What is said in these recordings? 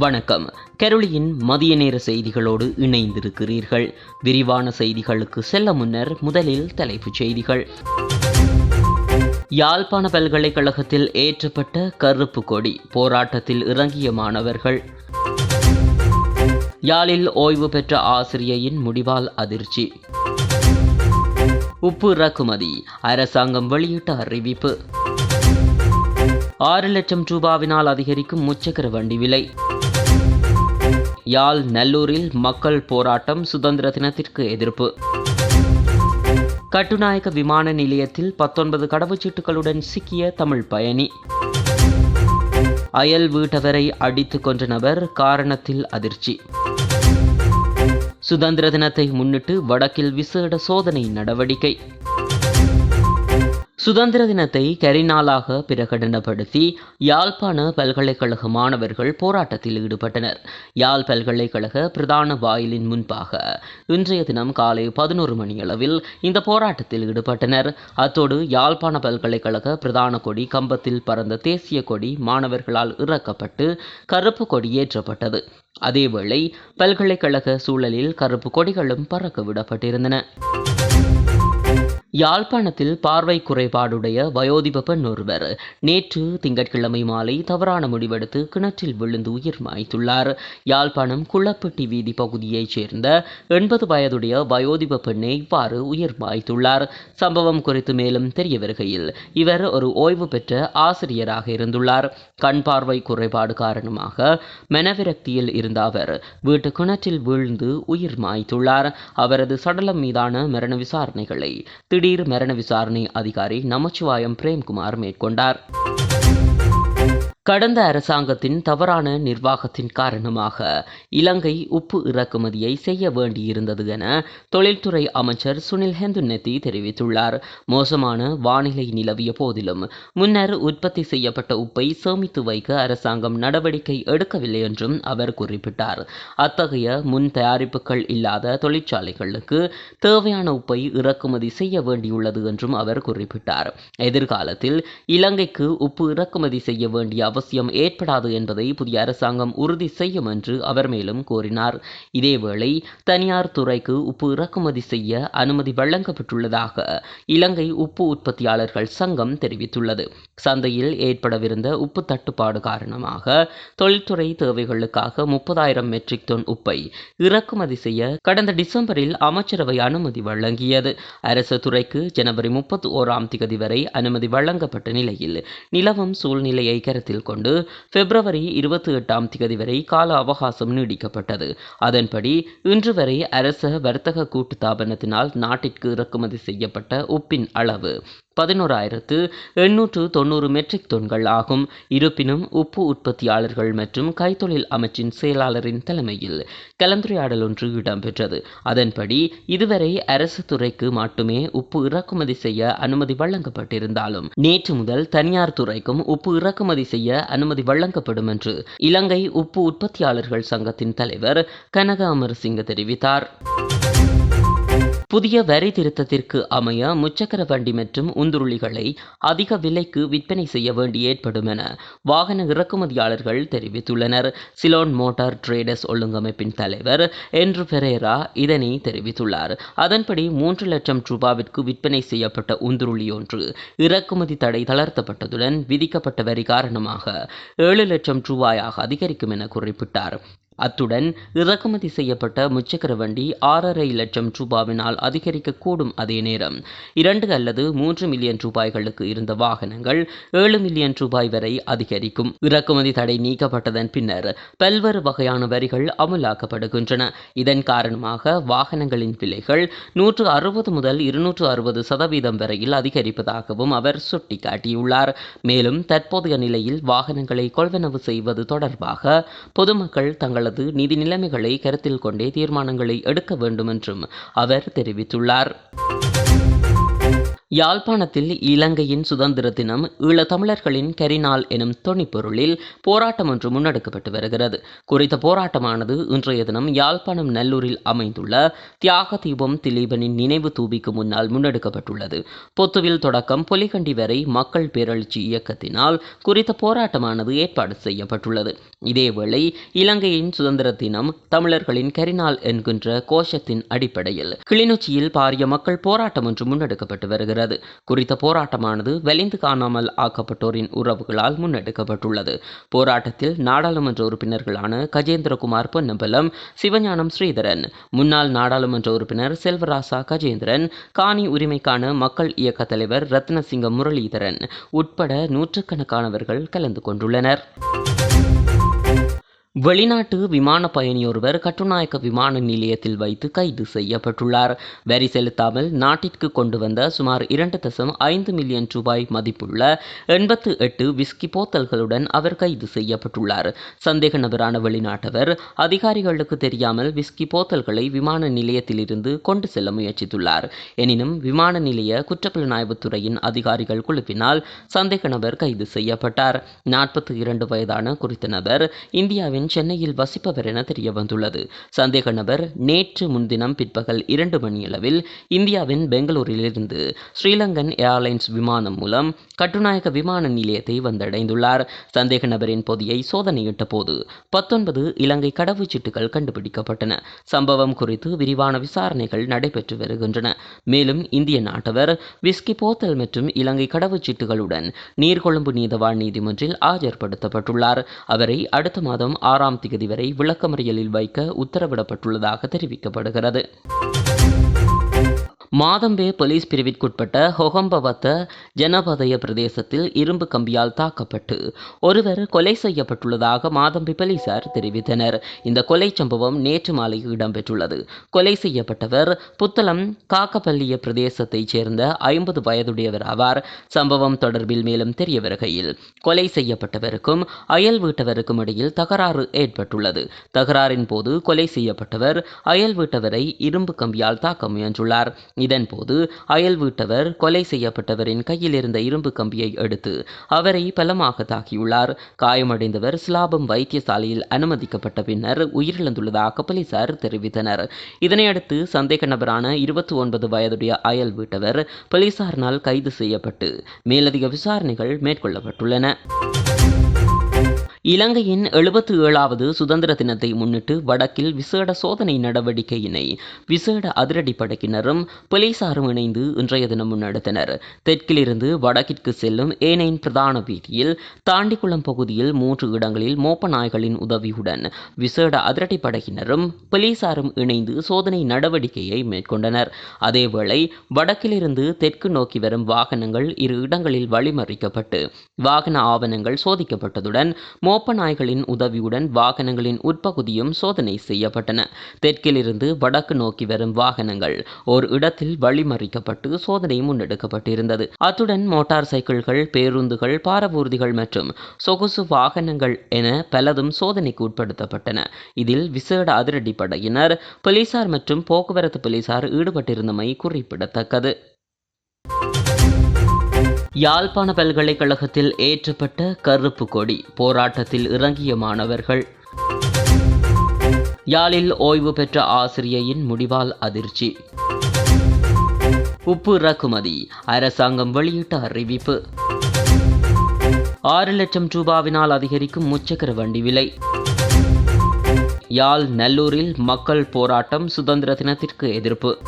வணக்கம். கெருளியின் மதிய நேர செய்திகளோடு இணைந்திருக்கிறீர்கள். விரிவான செய்திகளுக்கு செல்ல முன்னர் முதலில் தலைப்புச் செய்திகள். யாழ்ப்பாண பல்கலைக்கழகத்தில் ஏற்றப்பட்ட கருப்பு கொடி போராட்டத்தில் இறங்கிய மாணவர்கள். யாழில் ஓய்வு பெற்ற ஆசிரியையின் முடிவால் அதிர்ச்சி. உப்பு இறக்குமதி அரசாங்கம் வெளியிட்ட அறிவிப்பு. ஆறு லட்சம் ரூபாவினால் அதிகரிக்கும் முச்சக்கர வண்டி விலை. யாழ் நல்லூரில் மக்கள் போராட்டம் சுதந்திர தினத்திற்கு எதிர்ப்பு. கட்டுநாயக்க விமான நிலையத்தில் பத்தொன்பது கடவுச்சீட்டுகளுடன் சிக்கிய தமிழ் பயணி. அயல் வீட்டவரை அடித்து கொன்ற நபர் காரணத்தில் அதிர்ச்சி. சுதந்திர தினத்தை முன்னிட்டு வடக்கில் விசேட சோதனை நடவடிக்கை. சுதந்திர தினத்தை கரிநாளாக பிரகடனப்படுத்தி யாழ்ப்பாண பல்கலைக்கழக மாணவர்கள் போராட்டத்தில் ஈடுபட்டனர். யாழ் பல்கலைக்கழக பிரதான வாயிலின் முன்பாக இன்றைய தினம் காலை பதினோரு மணியளவில் இந்த போராட்டத்தில் ஈடுபட்டனர். அத்தோடு யாழ்ப்பாண பல்கலைக்கழக பிரதான கொடி கம்பத்தில் பறந்த தேசிய கொடி மாணவர்களால் இறக்கப்பட்டு கருப்பு கொடி ஏற்றப்பட்டது. அதேவேளை பல்கலைக்கழக சூழலில் கருப்பு கொடிகளும் பறக்க விடப்பட்டிருந்தன. யாழ்ப்பாணத்தில் பார்வை குறைபாடுடைய வயோதிப பெண் ஒருவர் நேற்று திங்கட்கிழமை மாலை தவறான முடிவெடுத்து கிணற்றில் விழுந்து உயிர் மாய்த்துள்ளார். யாழ்ப்பாணம் குளப்பட்டி வீதி பகுதியைச் சேர்ந்த எண்பது வயதுடைய வயோதிப பெண்ணை இவ்வாறு உயிர் மாய்த்துள்ளார். சம்பவம் குறித்து மேலும் தெரிய வருகையில் இவர் ஒரு ஓய்வு பெற்ற ஆசிரியராக இருந்துள்ளார். கண் பார்வை குறைபாடு காரணமாக மெனவிரக்தியில் இருந்த அவர் வீட்டு கிணற்றில் வீழ்ந்து உயிர் மாய்த்துள்ளார். அவரது சடலம் மீதான மரண விசாரணைகளை திடீர் மரண விசாரணை அதிகாரி நமச்சிவாயம் பிரேம்குமார் மேற்கொண்டார். கடந்த அரசாங்கத்தின் தவறான நிர்வாகத்தின் காரணமாக இலங்கை உப்பு இறக்குமதியை செய்ய வேண்டியிருந்தது என தொழில்துறை அமைச்சர் சுனில் ஹெந்துநெத்தி தெரிவித்துள்ளார். மோசமான வானிலை நிலவிய போதிலும் முன்னர் உற்பத்தி செய்யப்பட்ட உப்பை சேமித்து வைக்க அரசாங்கம் நடவடிக்கை எடுக்கவில்லை என்றும் அவர் குறிப்பிட்டார். அத்தகைய முன் தயாரிப்புகள் இல்லாத தொழிற்சாலைகளுக்கு தேவையான உப்பை இறக்குமதி செய்ய வேண்டியுள்ளது என்றும் அவர் குறிப்பிட்டார். எதிர்காலத்தில் இலங்கைக்கு உப்பு இறக்குமதி செய்ய வேண்டிய அவசியம் ஏற்படாது என்பதை புதிய அரசாங்கம் உறுதி செய்யும் என்று அவர் மேலும் கூறினார். இதேவேளை தனியார் துறைக்கு உப்பு இறக்குமதி செய்ய அனுமதி வழங்கப்பட்டுள்ளதாக இலங்கை உப்பு உற்பத்தியாளர்கள் சங்கம் தெரிவித்துள்ளது. சந்தையில் ஏற்படவிருந்த உப்பு தட்டுப்பாடு காரணமாக தொழில்துறை தேவைகளுக்காக முப்பதாயிரம் மெட்ரிக் டன் உப்பை இறக்குமதி செய்ய கடந்த டிசம்பரில் அமைச்சரவை அனுமதி வழங்கியது. அரசு துறைக்கு ஜனவரி முப்பத்தி ஓராம் திகதி வரை அனுமதி வழங்கப்பட்ட நிலையில் நிலவும் சூழ்நிலையை கருத்தில் கொண்டு பிப்ரவரி இருபத்தி எட்டாம் தேதி வரை கால அவகாசம் நீடிக்கப்பட்டது. அதன்படி இன்று வரை அரச வர்த்தக கூட்டு தாபனத்தினால் நாட்டிற்கு இறக்குமதி செய்யப்பட்ட உப்பின் அளவு பதினோராயிரத்து எண்ணூற்று தொண்ணூறு மெட்ரிக் தொன்கள் ஆகும். இருப்பினும் உப்பு உற்பத்தியாளர்கள் மற்றும் கைத்தொழில் அமைச்சின் செயலாளரின் தலைமையில் கலந்துரையாடல் ஒன்று இடம்பெற்றது. அதன்படி இதுவரை அரசு துறைக்கு மட்டுமே உப்பு இறக்குமதி செய்ய அனுமதி வழங்கப்பட்டிருந்தாலும் நேற்று முதல் தனியார் துறைக்கும் உப்பு இறக்குமதி செய்ய அனுமதி வழங்கப்படும் என்று இலங்கை உப்பு உற்பத்தியாளர்கள் சங்கத்தின் தலைவர் கனக அமரசிங்க தெரிவித்தார். புதிய வரி திருத்தத்திற்கு அமைய முச்சக்கர வண்டி மற்றும் உந்துருளிகளை அதிக விலைக்கு விற்பனை செய்ய வேண்டி ஏற்படும் என வாகன இறக்குமதியாளர்கள் தெரிவித்துள்ளனர். சிலோன் மோட்டார் ட்ரேடர்ஸ் ஒழுங்கமைப்பின் தலைவர் என்று பெரேரா இதனை தெரிவித்துள்ளார். அதன்படி மூன்று லட்சம் ரூபாவிற்கு விற்பனை செய்யப்பட்ட உந்துருளி ஒன்று இறக்குமதி தடை தளர்த்தப்பட்டதுடன் விதிக்கப்பட்ட வரி காரணமாக ஏழு லட்சம் ரூபாயாக அதிகரிக்கும் என குறிப்பிட்டார். அத்துடன் இறக்குமதி செய்யப்பட்ட முச்சக்கர வண்டி ஆறரை லட்சம் ரூபாவினால் அதிகரிக்கக்கூடும் அதே நேரம். இரண்டு அல்லது மூன்று மில்லியன் ரூபாய்களுக்கு இருந்த வாகனங்கள் ஏழு மில்லியன் ரூபாய் வரை அதிகரிக்கும். இறக்குமதி தடை நீக்கப்பட்டதன் பின்னர் பல்வேறு வகையான வரிகள் அமுலாக்கப்படுகின்றன. இதன் காரணமாக வாகனங்களின் விலைகள் நூற்று அறுபது முதல் இருநூற்று அறுபது சதவீதம் வரையில் அதிகரிப்பதாகவும் அவர் சுட்டிக்காட்டியுள்ளார். மேலும் தற்போதைய நிலையில் வாகனங்களை கொள்வனவு செய்வது தொடர்பாக பொதுமக்கள் தங்களது தங்களது நிதி நிலைமைகளை கருத்தில் கொண்டே தீர்மானங்களை எடுக்க வேண்டும் என்றும் அவர் தெரிவித்துள்ளார். யாழ்ப்பாணத்தில் இலங்கையின் சுதந்திர தினம் ஈழத்தமிழர்களின் கரிநாள் எனும் தொனிப்பொருளில் போராட்டம் ஒன்று முன்னெடுக்கப்பட்டு வருகிறது. குறித்த போராட்டமானது இன்றைய தினம் யாழ்ப்பாணம் நல்லூரில் அமைந்துள்ள தியாக தீபம் திலீபனின் நினைவு தூபிக்கு முன்னால் முன்னெடுக்கப்பட்டுள்ளது. பொத்துவில் தொடக்கம் பொலிகண்டி வரை மக்கள் பேரழிச்சி இயக்கத்தினால் குறித்த போராட்டமானது ஏற்பாடு செய்யப்பட்டுள்ளது. இதேவேளை இலங்கையின் சுதந்திர தினம் தமிழர்களின் கரிநாள் என்கின்ற கோஷத்தின் அடிப்படையில் கிளிநொச்சியில் பாரிய மக்கள் போராட்டம் ஒன்று முன்னெடுக்கப்பட்டு வருகிறது. குறித்த போராட்டமானது வெளிந்து காணாமல் ஆக்கப்பட்டோரின் உறவுகளால் முன்னெடுக்கப்பட்டுள்ளது. போராட்டத்தில் நாடாளுமன்ற உறுப்பினர்களான கஜேந்திரகுமார் பொன்னம்பலம் சிவஞானம் ஸ்ரீதரன் முன்னாள் நாடாளுமன்ற உறுப்பினர் செல்வராசா கஜேந்திரன் காணி உரிமைக்கான மக்கள் இயக்க தலைவர் ரத்னசிங்க முரளிதரன் உட்பட நூற்றுக்கணக்கானவர்கள் கலந்து கொண்டுள்ளனர். வெளிநாட்டு விமான பயணியொருவர் கட்டுநாயக்க விமான நிலையத்தில் வைத்து கைது செய்யப்பட்டுள்ளார். வரி செலுத்தாமல் நாட்டிற்கு கொண்டு வந்த சுமார் இரண்டு தசம் ஐந்து மில்லியன் ரூபாய் மதிப்புள்ள எண்பத்து எட்டு விஸ்கி போத்தல்களுடன் அவர் கைது செய்யப்பட்டுள்ளார். சந்தேக நபரான வெளிநாட்டவர் அதிகாரிகளுக்கு தெரியாமல் விஸ்கி போத்தல்களை விமான நிலையத்திலிருந்து கொண்டு செல்ல முயற்சித்துள்ளார். எனினும் விமான நிலைய குற்றப்புலனாய்வுத்துறையின் அதிகாரிகள் குழுவினால் சந்தேக நபர் கைது செய்யப்பட்டார். நாற்பத்தி இரண்டு வயதான குறித்த நபர் இந்தியாவின் இந்தியாவின் சென்னையில் வசிப்பவர் என தெரிய வந்துள்ளது சந்தேக நபர் நேற்று முன்தினம் பிற்பகல் இரண்டு மணியளவில் இந்தியாவின் பெங்களூரிலிருந்து ஸ்ரீலங்கன் ஏர்லைன்ஸ் விமானம் மூலம் கட்டுநாயக்க விமான நிலையத்தை வந்தடைந்துள்ளார். சந்தேக நபரின் பொதியை சோதனையிட்ட போது பத்தொன்பது இலங்கை கடவுச்சீட்டுகள் கண்டுபிடிக்கப்பட்டன. சம்பவம் குறித்து விரிவான விசாரணைகள் நடைபெற்று வருகின்றன. மேலும் இந்திய நாட்டவர் விஸ்கி போத்தல் மற்றும் இலங்கை கடவுச்சீட்டுகளுடன் நீர்கொழும்பு நீதவான் நீதிமன்றில் ஆஜர்படுத்தப்பட்டுள்ளார். அவரை அடுத்த மாதம் ஆறாம் திகதி வரை விளக்கமறியலில் வைக்க உத்தரவிடப்பட்டுள்ளதாக தெரிவிக்கப்படுகிறது. மாதம்பே போலீஸ் பிரிவிற்குட்பட்ட ஹொகம்பவத்த ஜனபதய பிரதேசத்தில் இரும்பு கம்பியால் தாக்கப்பட்டு ஒருவர் கொலை செய்யப்பட்டுள்ளதாக மாதம்பே போலீசார் தெரிவித்தனர். இந்த கொலை சம்பவம் நேற்று மாலை இடம்பெற்றுள்ளது. கொலை செய்யப்பட்டவர் புத்தளம் காக்கப்பள்ளிய பிரதேசத்தைச் சேர்ந்த ஐம்பது வயதுடையவர் ஆவார். சம்பவம் தொடர்பில் மேலும் தெரிய வருகையில் கொலை செய்யப்பட்டவருக்கும் அயல் வீட்டவருக்கும் இடையில் தகராறு ஏற்பட்டுள்ளது. தகராறின் போது கொலை செய்யப்பட்டவர் அயல் வீட்டவரை இரும்பு கம்பியால் தாக்க முயன்றுள்ளார். இதன்போது அயல் வீட்டவர் கொலை செய்யப்பட்டவரின் கையில் இருந்த இரும்பு கம்பியை எடுத்து அவரை பலமாக தாக்கியுள்ளார். காயமடைந்தவர் சிலாபம் வைத்தியசாலையில் அனுமதிக்கப்பட்ட பின்னர் உயிரிழந்துள்ளதாக போலீசார் தெரிவித்தனர். இதனையடுத்து சந்தேக நபரான இருபத்தி ஒன்பது வயதுடைய அயல் வீட்டவர் போலீசாரினால் கைது செய்யப்பட்டு மேலதிக விசாரணைகள் மேற்கொள்ளப்பட்டுள்ளன. இலங்கையின் எழுபத்து ஏழாவது சுதந்திர தினத்தை முன்னிட்டு வடக்கில் விசேட சோதனை நடவடிக்கையினை விசேட அதிரடிப்படையினரும் போலீசாரும் இணைந்து இன்றைய தினம் முன்னெடுத்தனர். தெற்கிலிருந்து வடக்கிற்கு செல்லும் ஏனையின் பிரதான வீதியில் தாண்டிக்குளம் பகுதியில் மூன்று இடங்களில் மோப்ப நாய்களின் உதவியுடன் விசேட அதிரடிப்படையினரும் போலீசாரும் இணைந்து சோதனை நடவடிக்கையை மேற்கொண்டனர். அதேவேளை வடக்கிலிருந்து தெற்கு நோக்கி வரும் வாகனங்கள் இரு இடங்களில் வழிமறிக்கப்பட்டு வாகன ஆவணங்கள் சோதிக்கப்பட்டதுடன் மோப்ப நாய்களின் உதவியுடன் வாகனங்களின் உட்பகுதியும் சோதனை செய்யப்பட்டன. தெற்கிலிருந்து வடக்கு நோக்கி வரும் வாகனங்கள் ஒரு இடத்தில் வழிமறிக்கப்பட்டு சோதனை முன்னெடுக்கப்பட்டிருந்தது. அத்துடன் மோட்டார் சைக்கிள்கள் பேருந்துகள் பாரபூர்திகள் மற்றும் சொகுசு வாகனங்கள் என பலதும் சோதனைக்கு உட்படுத்தப்பட்டன. இதில் விசேட அதிரடிப்படையினர் போலீசார் மற்றும் போக்குவரத்து போலீசார் ஈடுபட்டிருந்தமை குறிப்பிடத்தக்கது. யாழ்ப்பாண பல்கலைக்கழகத்தில் ஏற்றப்பட்ட கருப்பு கொடி போராட்டத்தில் இறங்கிய மாணவர்கள். யாழில் ஓய்வு பெற்ற ஆசிரியையின் முடிவால் அதிர்ச்சி. உப்பு இறக்குமதி அரசாங்கம் வெளியிட்ட அறிவிப்பு. ஆறு லட்சம் ரூபாவினால் அதிகரிக்கும் முச்சக்கர வண்டி விலை. யாழ் நல்லூரில் மக்கள் போராட்டம் சுதந்திர தினத்திற்கு எதிர்ப்பு.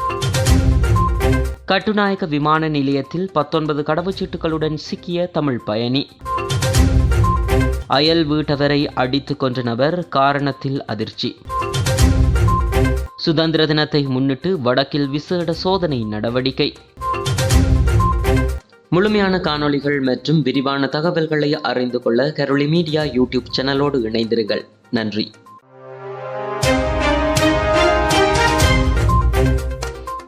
கட்டுநாயக்க விமான நிலையத்தில் பத்தொன்பது கடவுச்சீட்டுகளுடன் சிக்கிய தமிழ் பயணி. அயல் வீட்டவரை அடித்து கொன்ற நபர் காரணத்தில் அதிர்ச்சி. சுதந்திர தினத்தை முன்னிட்டு வடக்கில் விசேட சோதனை நடவடிக்கை. முழுமையான காணொளிகள் மற்றும் விரிவான தகவல்களை அறிந்து கொள்ள கரோலி மீடியா யூடியூப் சேனலோடு இணைந்திருங்கள். நன்றி.